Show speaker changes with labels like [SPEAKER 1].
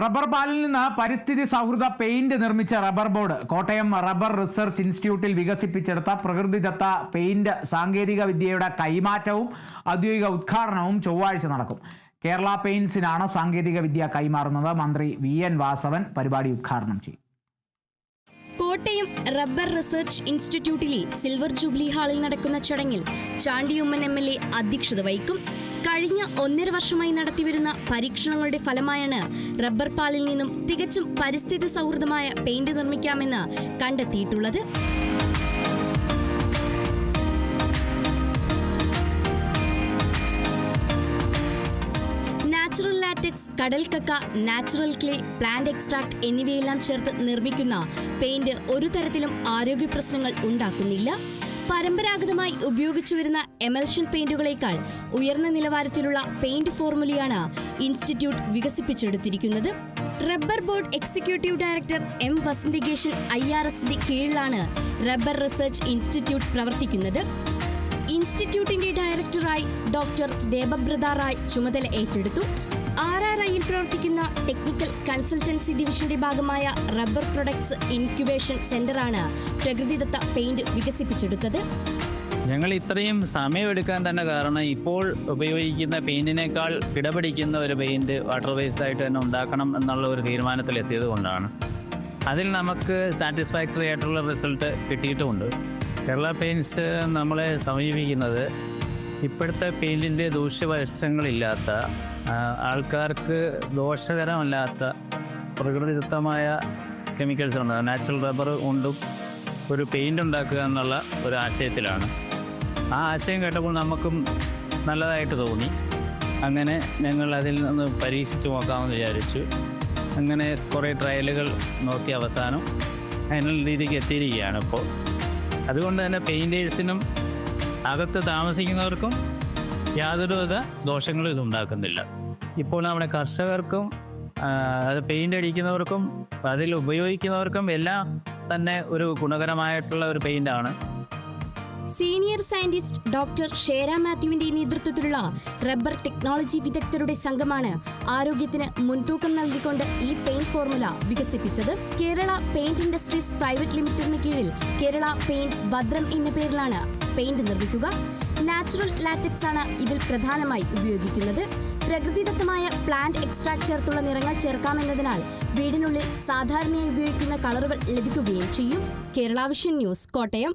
[SPEAKER 1] Rubber പാലിൽ നിന്ന് പരിസ്ഥിതി സൗഹൃദ പെയിന്റ് നിർമ്മിച്ച rubber board Kottayam rubber research ഇൻസ്റ്റിറ്റ്യൂട്ടിൽ വികസിപ്പിച്ചെടുത്ത പ്രകൃതിദത്ത പെയിന്റ് സാങ്കേതിക വിദ്യയുടെ കൈമാറ്റവും ഔദ്യോഗിക ഉദ്ഘാടനവും ചൊവ്വാഴ്ച നടക്കും. കേരള പെയിൻസിനാണ് സാങ്കേതിക വിദ്യ കൈമാറുന്നത്. മന്ത്രി വി എൻ വാസവൻ പരിപാടി ഉദ്ഘാടനം ചെയ്യും.
[SPEAKER 2] കോട്ടയം റബ്ബർ റിസർച്ച് ഇൻസ്റ്റിറ്റ്യൂട്ടിലെ സിൽവർ ജൂബിലി ഹാളിൽ നടക്കുന്ന ചടങ്ങിൽ ചാണ്ടിയുമ്മൻ എം എൽ എ അധ്യക്ഷത വഹിക്കും. കഴിഞ്ഞ ഒന്നര വർഷമായി നടത്തിവരുന്ന പരീക്ഷണങ്ങളുടെ ഫലമായാണ് റബ്ബർ പാലിൽ നിന്നും തികച്ചും പരിസ്ഥിതി സൗഹൃദമായ പെയിന്റ് നിർമ്മിക്കാമെന്ന് കണ്ടെത്തിയിട്ടുള്ളത്. നാച്ചുറൽ ലാറ്റക്സ് കടൽ കക്ക നാച്ചുറൽ ക്ലേ പ്ലാന്റ് എക്സ്ട്രാക്ട് എന്നിവയെല്ലാം ചേർത്ത് നിർമ്മിക്കുന്ന പെയിന്റ് ഒരു തരത്തിലും ആരോഗ്യ പ്രശ്നങ്ങൾ ഉണ്ടാക്കുന്നില്ല. പരമ്പരാഗതമായി ഉപയോഗിച്ചു വരുന്ന എമൽഷൻ പെയിന്റുകളേക്കാൾ ഉയർന്ന നിലവാരത്തിലുള്ള പെയിന്റ് ഫോർമുലയാണ് institute വികസിപ്പിച്ചെടുത്തിരിക്കുന്നത്. Rubber board executive director M വസന്തികേഷൻ I R എസിന്റെ കീഴിലാണ് റബ്ബർ റിസർച്ച് ഇൻസ്റ്റിറ്റ്യൂട്ട് പ്രവർത്തിക്കുന്നത്. ഇൻസ്റ്റിറ്റ്യൂട്ടിന്റെ ഡയറക്ടറായി ഡോക്ടർ ദേബബ്രത റായ് ചുമതല ഏറ്റെടുത്തു. ആർ ആർ ഐയിൽ പ്രവർത്തിക്കുന്ന ടെക്നിക്കൽ കൺസൾട്ടൻസി ഡിവിഷന്റെ ഭാഗമായ റബ്ബർ പ്രൊഡക്ട്സ് ഇൻക്യുബേഷൻ സെന്ററാണ് പ്രകൃതിദത്ത പെയിന്റ് വികസിപ്പിച്ചെടുത്തത്.
[SPEAKER 3] ഞങ്ങൾ ഇത്രയും സമയമെടുക്കാൻ തന്നെ കാരണം ഇപ്പോൾ ഉപയോഗിക്കുന്ന പെയിന്റിനേക്കാൾ കിടപിടിക്കുന്ന ഒരു പെയിന്റ് വാട്ടർ വേസ്റ്റ് ആയിട്ട് തന്നെ ഉണ്ടാക്കണം എന്നുള്ള ഒരു തീരുമാനത്തിൽ എത്തിയത് കൊണ്ടാണ്. അതിൽ നമുക്ക് സാറ്റിസ്ഫാക്ടറി ആയിട്ടുള്ള റിസൾട്ട് കിട്ടിയിട്ടുമുണ്ട്. കേരള പെയിന്റ്സ് നമ്മളെ സമീപിക്കുന്നത് ഇപ്പോഴത്തെ പെയിന്റിന്റെ ദൂഷ്യവശങ്ങളില്ലാത്ത ആൾക്കാർക്ക് ദോഷകരമല്ലാത്ത പ്രകൃതിദത്തമായ കെമിക്കൽസ് ഉണ്ട്. നാച്ചുറൽ റബ്ബർ കൊണ്ടും ഒരു പെയിന്റ് ഉണ്ടാക്കുക എന്നുള്ള ഒരു ആശയത്തിലാണ്. ആ ആശയം കേട്ടപ്പോൾ നമുക്കും നല്ലതായിട്ട് തോന്നി. അങ്ങനെ ഞങ്ങൾ അതിൽ നിന്ന് പരീക്ഷിച്ച് നോക്കാമെന്ന് വിചാരിച്ചു. അങ്ങനെ കുറേ ട്രയലുകൾ നോക്കി അവസാനം അതിനുള്ള രീതിക്ക് എത്തിയിരിക്കുകയാണ് ഇപ്പോൾ. അതുകൊണ്ട് തന്നെ പെയിന്റേഴ്സിനും അകത്ത് താമസിക്കുന്നവർക്കും യാതൊരുവിധ ദോഷങ്ങളും ഇത് ഉണ്ടാക്കുന്നില്ല. ഇപ്പോൾ നമ്മുടെ കർഷകർക്കും അത് പെയിന്റ് അടിക്കുന്നവർക്കും അതിൽ ഉപയോഗിക്കുന്നവർക്കും എല്ലാം തന്നെ ഒരു ഗുണകരമായിട്ടുള്ള ഒരു പെയിന്റാണ്
[SPEAKER 2] സീനിയർ സയന്റിസ്റ്റ് ഡോക്ടർ ഷേര മാത്യുവിന്റെ നേതൃത്വത്തിലുള്ള റബ്ബർ ടെക്നോളജി വിദഗ്ധരുടെ സംഘമാണ് ആരോഗ്യത്തിന് മുൻതൂക്കം നൽകിക്കൊണ്ട് ഈ പെയിന്റ് ഫോർമുല വികസിപ്പിച്ചത്. കേരള പെയിന്റ് ഇൻഡസ്ട്രീസ് പ്രൈവറ്റ് ലിമിറ്റഡിന് കീഴിൽ കേരള പെയിന്റ്സ് ഭദ്രം എന്ന പേരിലാണ് പെയിന്റ് നിർമ്മിക്കുക. നാച്ചുറൽ ലാറ്റക്സ് ആണ് ഇതിൽ പ്രധാനമായി ഉപയോഗിക്കുന്നത്. പ്രകൃതിദത്തമായ പ്ലാന്റ് എക്സ്ട്രാക്ട് ചേർത്തുള്ള നിറങ്ങൾ ചേർക്കാമെന്നതിനാൽ വീടിനുള്ളിൽ സാധാരണയായി ഉപയോഗിക്കുന്ന കളറുകൾ ലഭിക്കുകയും ചെയ്യും. കേരളാവിഷൻ ന്യൂസ് കോട്ടയം.